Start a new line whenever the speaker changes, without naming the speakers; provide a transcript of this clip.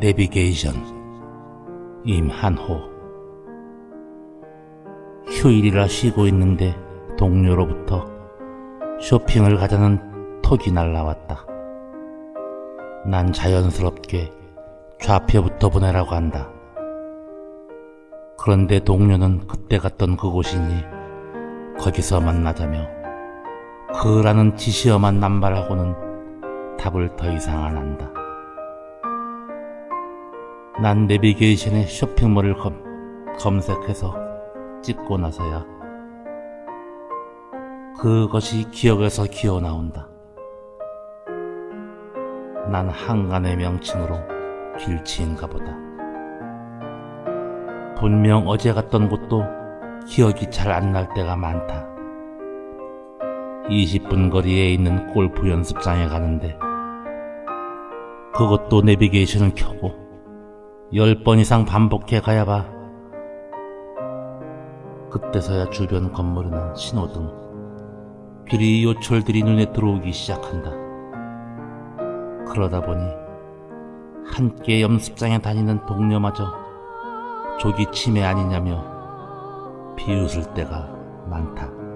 내비게이션 임한호 휴일이라 쉬고 있는데 동료로부터 쇼핑을 가자는 톡이 날라왔다. 난 자연스럽게 좌표부터 보내라고 한다. 그런데 동료는 그때 갔던 그곳이니 거기서 만나자며 그라는 지시어만 남발하고는 답을 더 이상 안 한다. 난 내비게이션에 쇼핑몰을 검, 검색해서 찍고 나서야 그것이 기억에서 기어 나온다. 난 한간의 명칭으로 길치인가 보다. 분명 어제 갔던 곳도 기억이 잘 안 날 때가 많다. 20분 거리에 있는 골프 연습장에 가는데 그것도 내비게이션을 켜고 10번 이상 반복해 가야 봐. 그때서야 주변 건물이나 신호등, 비리 요철들이 눈에 들어오기 시작한다. 그러다 보니 함께 연습장에 다니는 동료마저 조기 치매 아니냐며 비웃을 때가 많다.